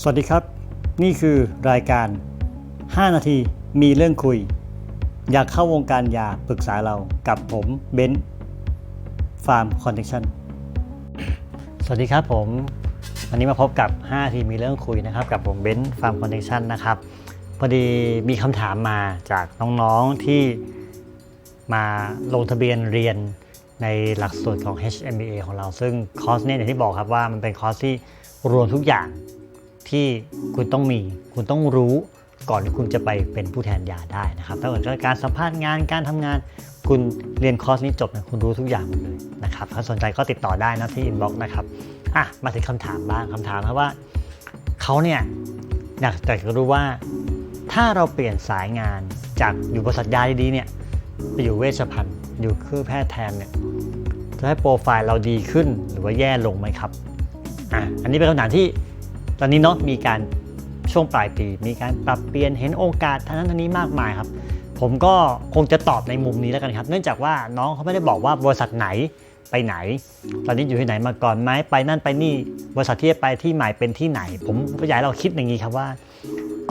สวัสดีครับ นี่คือรายการ 5 นาทีมีเรื่องคุย อยากเข้าวงการยาปรึกษาเรากับผมเบนซ์ฟาร์มคอนเนคชั่นสวัสดีครับผม วันนี้มาพบกับ 5 นาทีมีเรื่องคุยนะครับ กับผมเบนซ์ฟาร์มคอนเนคชั่นนะครับพอดีมีคำถามมาจากน้องๆที่มาลงทะเบียนเรียนในหลักสูตรของ HMBA ของเรา ซึ่งคอร์สเนี่ยอย่างที่บอกครับว่ามันเป็นคอร์สที่รวมทุกอย่าง ที่คุณต้องมี คุณต้องรู้ก่อนที่คุณจะไปเป็นผู้แทนยาได้นะครับ ถ้าเกิดการสัมภาษณ์งานการทำงาน คุณเรียนคอร์สนี้จบนี่ยคุณรู้ทุกอย่างหมดเลยนะครับ ถ้าสนใจก็ติดต่อได้นะที่อินบ็อกซ์นะครับอะมาถึงคำถามบ้างคำถามครับว่าเขาเนี่ยอยากจะรู้ว่า ถ้าเราเปลี่ยนสายงานจากอยู่บริษัทยาดีๆเนี่ยไปอยู่เวชภัณฑ์อยู่คือแพทย์แทนเนี่ยจะให้โปรไฟล์เราดีขึ้นหรือว่าแย่ลงไหมครับอะอันนี้เป็นคำถามที่ ตอนนี้เนาะมีการช่วงปลายปี มีการปรับเปลี่ยนเห็นโอกาสทางนั้นทางนี้มากมายครับ ผมก็คงจะตอบในมุมนี้แล้วกันครับ เนื่องจากว่าน้องเขาไม่ได้บอกว่าบริษัทไหนไปไหน ตอนนี้อยู่ที่ไหนมาก่อนไหมไปนั่นไปนี่บริษัทที่จะไปที่ใหม่เป็นที่ไหน ผมอยากให้เราคิดอย่างนี้ครับว่า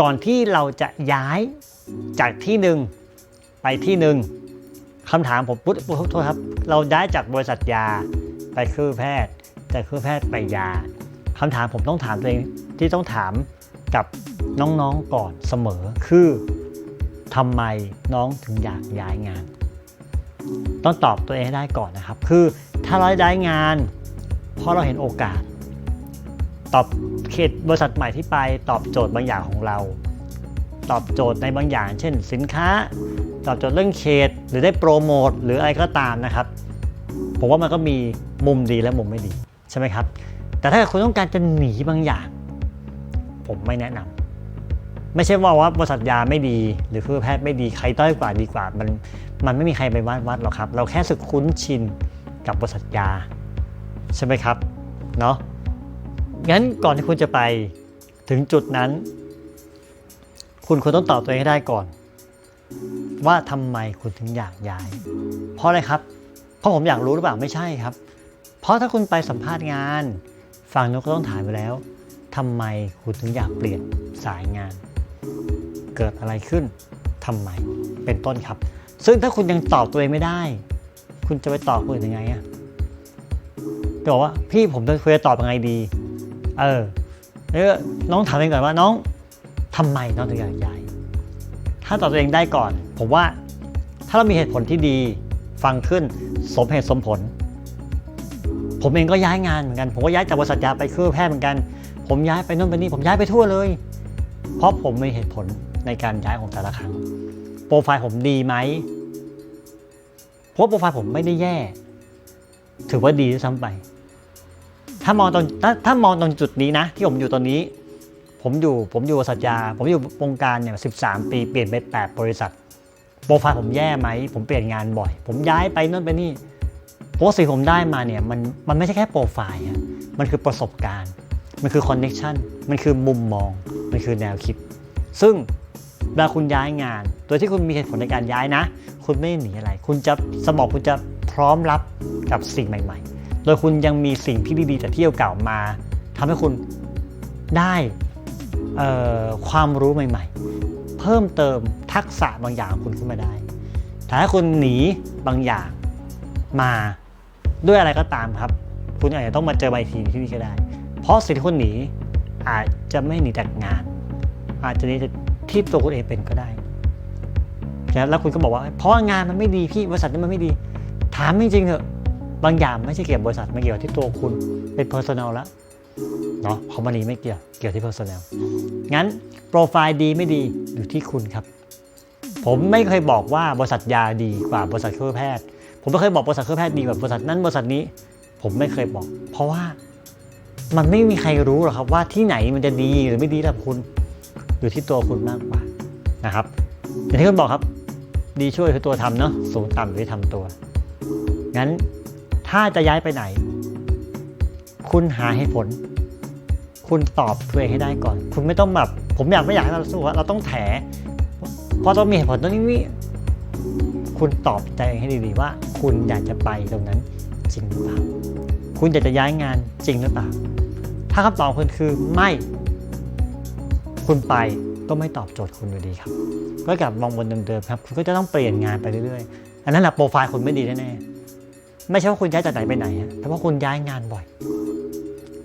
ก่อนที่เราจะย้ายจากที่หนึ่งไปที่หนึ่งคำถามผมปุ๊บโทษครับ เราย้ายจากบริษัทยาไปคือแพทย์จากคือแพทย์ไปยา คำถามผมต้องถามตัวเองที่ต้องถามกับน้องๆก่อนเสมอ คือทำไมน้องถึงอยากย้ายงาน ต้องตอบตัวเองให้ได้ก่อนนะครับ คือถ้าเราได้งาน เพราะเราเห็นโอกาส ตอบเขตบริษัทใหม่ที่ไปตอบโจทย์บางอย่างของเรา ตอบโจทย์ในบางอย่าง เช่น สินค้า ตอบโจทย์เรื่องเขตหรือได้โปรโมทหรืออะไรก็ตามนะครับ ผมว่ามันก็มีมุมดีและมุมไม่ดีใช่ไหมครับ แต่ถ้าคุณต้องการจะหนีบางอย่าง ผมไม่แนะนำไม่ใช่ว่าว่าบริษัทยาไม่ดี หรือเครือแพทย์ไม่ดีใครด้อยกว่าดีกว่า มันมันไม่มีใครไปวัดวัดหรอกครับ เราแค่สึกคุ้นชินกับบริษัทยา ใช่ไหมครับเนาะงั้นก่อนที่คุณจะไปถึงจุดนั้น คุณควรต้องตอบตัวเองให้ได้ก่อน ว่าทำไมคุณถึงอยากย้าย เพราะอะไรครับ เพราะผมอยากรู้หรือเปล่าไม่ใช่ครับ เพราะถ้าคุณไปสัมภาษณ์งาน ฝั่งนู้นก็ต้องถามไปแล้วทำไมคุณถึงอยากเปลี่ยนสายงาน เกิดอะไรขึ้นทำไมเป็นต้นครับ ซึ่งถ้าคุณยังตอบตัวเองไม่ได้ คุณจะไปตอบคนอื่นยังไงอะจะบอกว่าพี่ผมจะคุยจะตอบยังไงดี เออแล้วน้องถามเองก่อนว่าน้องทำไมน้องถึงอยากย้ายถ้าตอบตัวเองได้ก่อน ผมว่าถ้าเรามีเหตุผลที่ดีฟังขึ้นสมเหตุสมผล ผมเองก็ย้ายงานเหมือนกัน ผมก็ย้ายจากบริษัทยาไปเครือแพทย์เหมือนกัน ผมย้ายไปนู่นไปนี่ผมย้ายไปทั่วเลย เพราะผมมีเหตุผลในการย้ายของแต่ละครั้ง โปรไฟล์ผมดีไหมเพราะโปรไฟล์ผมไม่ได้แย่ ถือว่าดีด้วยซ้ำไป ถ้ามองตรงถ้าถ้ามองตรงจุดนี้นะ ที่ผมอยู่ตอนนี้ ผมอยู่ผมอยู่บริษัทยา ผมอยู่วงการเนี่ยสิปีเปลี่ยนไปแปดบริษัท โปรไฟล์ผมแย่ไหม ผมเปลี่ยนงานบ่อย ผมย้ายไปนู่นไปนี่ เพราะว่าสิ่งผมได้มาเนี่ยมันมันไม่ใช่แค่โปรไฟล์อะมันคือประสบการณ์ มันคือคอนเน็ชันมันคือมุมมอง มันคือแนวคิด ซึ่งเวลาคุณย้ายงาน โดยที่คุณมีเหตุผลในการย้ายนะ คุณไม่หนีอะไร คุณจะสมองคุณจะพร้อมรับกับสิ่งใหม่ ๆ โดยคุณยังมีสิ่งที่ดีๆจากที่เก่ามาทำให้คุณได้ความรู้ใหม่ ๆ เพิ่มเติมทักษะบางอย่างคุณขึ้นมาได้ แต่ถ้าคุณหนีบางอย่างมา ด้วยอะไรก็ตามครับ คุณอาจจะต้องมาเจอใบทีที่นี่ก็ได้ เพราะสิ่งที่คุณหนีอาจจะไม่หนีจากงาน อาจจะหนีที่ตัวคุณเองเป็นก็ได้แล้วคุณก็บอกว่า เพราะงานมันไม่ดีพี่บริษัทนี้มันไม่ดี ถามจริงๆเถอะบางอย่างไม่ใช่เกี่ยวกับบริษัทไมันเกี่ยวที่ตัวคุณเป็น personal แล้วเนาะคอมมานีไม่เกี่ยวเกี่ยวที่ personal งั้นโปรไฟล์ดีไม่ดีอยู่ที่คุณครับ ผมไม่เคยบอกว่าบริษัทยาดีกว่าบริษัทเครื่องแพทย์ ผมไม่เคยบอกบริษัทเครื่องแพทย์ดีกว่าบริษัทนั้นบริษัทนี้ ผมไม่เคยบอก เพราะว่ามันไม่มีใครรู้หรอกครับว่าที่ไหนมันจะดีหรือไม่ดีสำหรับคุณอยู่ที่ตัวคุณมากกว่านะครับ อย่างที่คุณบอกครับ ดีช่วยคือตัวทำเนาะสูงต่ำอยู่ที่ทำตัว งั้นถ้าจะย้ายไปไหน คุณหาเหตุผล คุณตอบตัวเองให้ได้ก่อน คุณไม่ต้องแบบผมอยากไม่อยากให้เราสู้ว่าเราต้องแถเพราะต้องมีเหตุผลตรงนี้นี่ คุณตอบใจเองให้ดีๆว่า คุณอยากจะไปตรงนั้นจริงหรือเปล่า คุณอยากจะย้ายงานจริงหรือเปล่า ถ้าคำตอบคุณคือไม่ คุณไปก็ไม่ตอบโจทย์คุณอยู่ดีครับ ก็กลับมองวนเดิมๆครับ คุณก็จะต้องเปลี่ยนงานไปเรื่อยๆ อันนั้นแหละโปรไฟล์คุณไม่ดีแน่ๆ ไม่ใช่ว่าคุณย้ายจากไหนไปไหนฮะแต่ว่าคุณย้ายงานบ่อย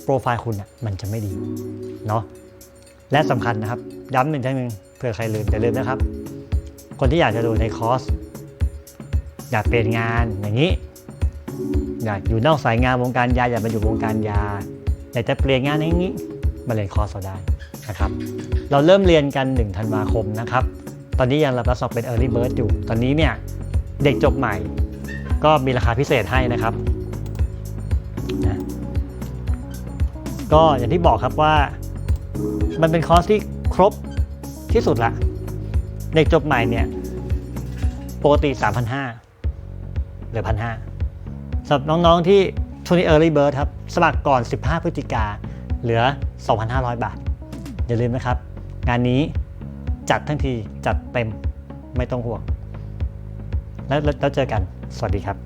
โปรไฟล์คุณอะมันจะไม่ดี เนาะ และสำคัญนะครับ ย้ำหนึ่งครั้งหนึ่งเผื่อใครลืมอย่าลืมนะครับ คนที่อยากจะดูในคอร์ส อยากเปลี่ยนงานอย่างนี้ อยากอยู่นอกสายงานวงการยาอยากมาอยู่วงการยาอยากจะเปลี่ยนงานอย่างนี้มาเรียนคอร์สเราได้นะครับ เราเริ่มเรียนกัน1ธันวาคมนะครับ ตอนนี้ยังรับรับสอบเป็น Early Bird อยู่ ตอนนี้เนี่ยเด็กจบใหม่ ก็มีราคาพิเศษให้นะครับนะก็อย่างที่บอกครับว่ามันเป็นคอร์สที่ครบที่สุดละ เด็กจบใหม่เนี่ยปกติ 3,500 เหลือพันห้าสำหรับน้องๆที่ทุนนี้ Early Bird ครับ สมัครก่อน 15 พฤศจิกาเหลือ 2,500 บาท อย่าลืมนะครับ งานนี้จัดทั้งทีจัดเต็มไม่ต้องห่วง แล้วแล้วแล้วเจอกัน สวัสดีครับ